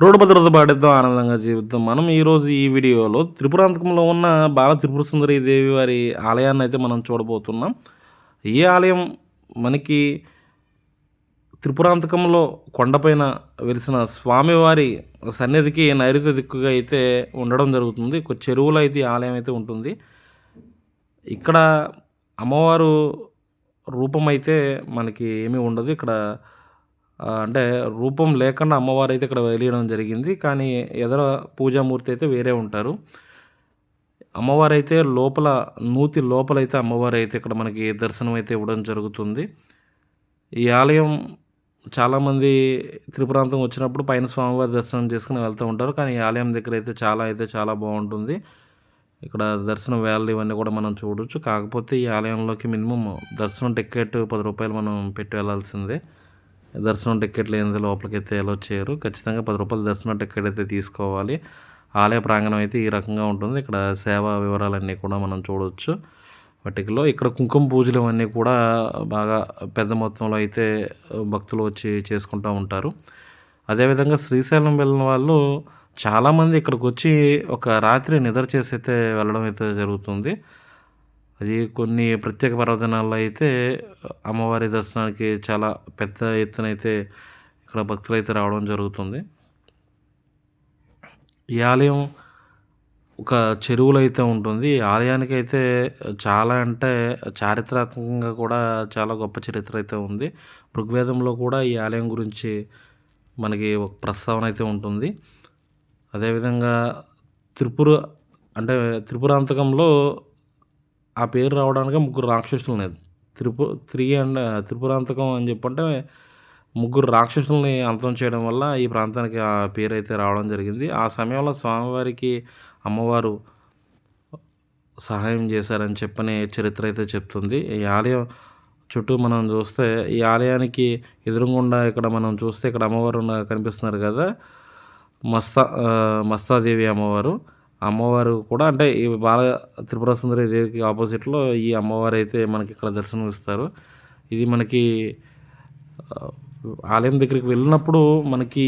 Road భద్రత పాటిద్దాం ఆనందంగా జీవితం మనం ఈరోజు ఈ వీడియోలో త్రిపురాంతకంలో ఉన్న బాల త్రిపుర సుందరి దేవి వారి ఆలయాన్ని అయితే మనం చూడబోతున్నాం. ఈ ఆలయం మనకి త్రిపురాంతకంలో కొండపైన వెలిసిన స్వామివారి సన్నిధికి నైరుతి దిక్కుగా అయితే ఉండడం జరుగుతుంది. ఒక చెరువులో అయితే ఈ ఆలయం అయితే ఉంటుంది. ఇక్కడ అమ్మవారు రూపం అయితే మనకి ఏమీ ఉండదు. ఇక్కడ అంటే రూపం లేకుండా అమ్మవారు అయితే ఇక్కడ వెలియడం జరిగింది కానీ ఎదర పూజామూర్తి అయితే వేరే ఉంటారు. అమ్మవారు అయితే లోపల నూతి లోపల అయితే అమ్మవారు అయితే ఇక్కడ మనకి దర్శనం అయితే ఇవ్వడం జరుగుతుంది. ఈ ఆలయం చాలామంది త్రిపురాంతం వచ్చినప్పుడు పైన స్వామివారి దర్శనం చేసుకుని వెళ్తూ ఉంటారు కానీ ఈ ఆలయం దగ్గర అయితే చాలా అయితే చాలా బాగుంటుంది. ఇక్కడ దర్శనం వేళలు ఇవన్నీ కూడా మనం చూడొచ్చు. కాకపోతే ఈ ఆలయంలోకి మినిమం దర్శనం టికెట్ పది రూపాయలు మనం పెట్టి వెళ్ళాల్సిందే దర్శనం టికెట్ లేనిది లోపలికి అయితే ఎలా చేయరు ఖచ్చితంగా పది రూపాయల దర్శనం టికెట్ అయితే తీసుకోవాలి. ఆలయ ప్రాంగణం అయితే ఈ రకంగా ఉంటుంది. ఇక్కడ సేవా వివరాలన్నీ కూడా మనం చూడవచ్చు వాటిలో ఇక్కడ కుంకుమ పూజలు అవన్నీ కూడా బాగా పెద్ద మొత్తంలో అయితే భక్తులు వచ్చి చేసుకుంటూ ఉంటారు. అదేవిధంగా శ్రీశైలం వెళ్ళిన వాళ్ళు చాలామంది ఇక్కడికి వచ్చి ఒక రాత్రి నిద్ర చేసి అయితే వెళ్ళడం అయితే జరుగుతుంది. అది కొన్ని ప్రత్యేక పర్వదినాల్లో అయితే అమ్మవారి దర్శనానికి చాలా పెద్ద ఎత్తున అయితే ఇక్కడ భక్తులు అయితే రావడం జరుగుతుంది. ఈ ఆలయం ఒక చెరువులో అయితే ఉంటుంది. ఈ ఆలయానికి అయితే చాలా అంటే చారిత్రాత్మకంగా కూడా చాలా గొప్ప చరిత్ర అయితే ఉంది. ఋగ్వేదంలో కూడా ఈ ఆలయం గురించి మనకి ఒక ప్రస్తావన అయితే ఉంటుంది. అదేవిధంగా త్రిపుర అంటే త్రిపురాంతకంలో ఆ పేరు రావడానికి ముగ్గురు రాక్షసులు త్రిపు త్రీ అండ్ త్రిపురాంతకం అని చెప్పంటే ముగ్గురు రాక్షసుల్ని అంతం చేయడం వల్ల ఈ ప్రాంతానికి ఆ పేరు అయితే రావడం జరిగింది. ఆ సమయంలో స్వామివారికి అమ్మవారు సహాయం చేశారని చెప్పని చరిత్ర అయితే చెప్తుంది. ఈ ఆలయం చుట్టూ మనం చూస్తే ఈ ఆలయానికి ఎదురుగుండా ఇక్కడ మనం చూస్తే ఇక్కడ అమ్మవారు కనిపిస్తున్నారు కదా మస్తా మస్తాదేవి అమ్మవారు. అమ్మవారు కూడా అంటే ఈ బాల త్రిపుర సుందరి దేవికి ఆపోజిట్లో ఈ అమ్మవారు అయితే మనకి ఇక్కడ దర్శనం ఇస్తారు ఇది మనకి ఆలయం దగ్గరికి వెళ్ళినప్పుడు మనకి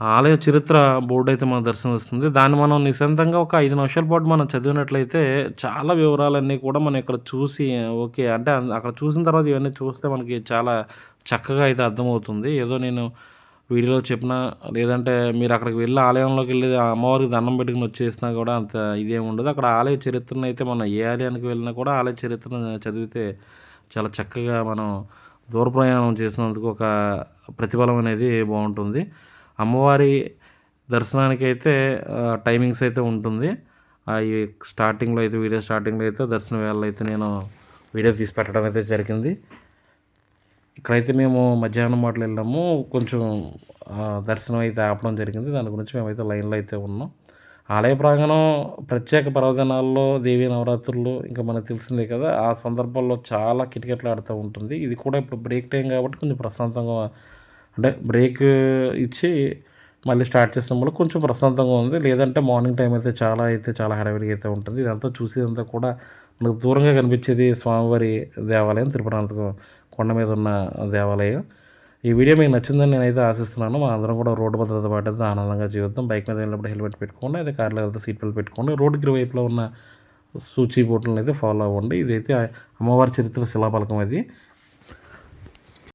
ఆలయ చరిత్ర బోర్డు అయితే మనకు దర్శనం ఇస్తుంది. దాన్ని మనం నిశ్శబ్దంగా ఒక ఐదు నిమిషాల పాటు మనం చదివినట్లయితే చాలా వివరాలన్నీ కూడా మనం ఇక్కడ చూసి ఓకే అంటే అక్కడ చూసిన తర్వాత ఇవన్నీ చూస్తే మనకి చాలా చక్కగా అయితే అర్థమవుతుంది. ఏదో నేను వీడియోలో చెప్పిన లేదంటే మీరు అక్కడికి వెళ్ళి ఆలయంలోకి వెళ్ళి అమ్మవారికి దండం పెట్టుకుని వచ్చేసినా కూడా అంత ఇదేం ఉండదు. అక్కడ ఆలయ చరిత్రను అయితే మనం ఏ ఆలయానికి వెళ్ళినా కూడా ఆలయ చరిత్రను చదివితే చాలా చక్కగా మనం దూర ప్రయాణం చేసినందుకు ఒక ప్రతిఫలం అనేది బాగుంటుంది. అమ్మవారి దర్శనానికి అయితే టైమింగ్స్ అయితే ఉంటుంది. అవి స్టార్టింగ్లో అయితే వీడియో స్టార్టింగ్లో అయితే దర్శన వేళ అయితే నేను వీడియో తీసి పెట్టడం అయితే జరిగింది. ఇక్కడైతే మేము మధ్యాహ్నం మాటలు వెళ్ళాము. కొంచెం దర్శనం అయితే ఆపడం జరిగింది. దాని గురించి మేమైతే లైన్లో అయితే ఉన్నాం. ఆలయ ప్రాంగణం ప్రత్యేక పర్వదినాల్లో దేవీ నవరాత్రులు ఇంకా మనకు తెలిసిందే కదా ఆ సందర్భాల్లో చాలా కిటకిటలాడుతూ ఉంటుంది. ఇది కూడా ఇప్పుడు బ్రేక్ టైం కాబట్టి కొంచెం ప్రశాంతంగా అంటే బ్రేక్ ఇచ్చి మళ్ళీ స్టార్ట్ చేసినప్పుడు కొంచెం ప్రశాంతంగా ఉంది. లేదంటే మార్నింగ్ టైం అయితే చాలా అయితే చాలా హడావిడిగా అయితే ఉంటుంది. ఇదంతా చూసేదంతా కూడా మనకు దూరంగా కనిపించేది స్వామివారి దేవాలయం తిరుపతికి కొండ మీద ఉన్న దేవాలయం. ఈ వీడియో మీకు నచ్చిందని నేనైతే ఆశిస్తున్నాను. మా అందరం కూడా రోడ్డు భద్రత పాటిద్దాం ఆనందంగా జీవితం బైక్ మీద వెళ్ళినప్పుడు హెల్మెట్ పెట్టుకోండి అదే కార్లో వెళ్తే సీట్ బెల్ట్ పెట్టుకోండి. రోడ్డుకి ఇరువైపులో ఉన్న సూచి బోట్లను అయితే ఫాలో అవ్వండి. ఇదైతే అమ్మవారి చరిత్ర శిలాపలకం అది.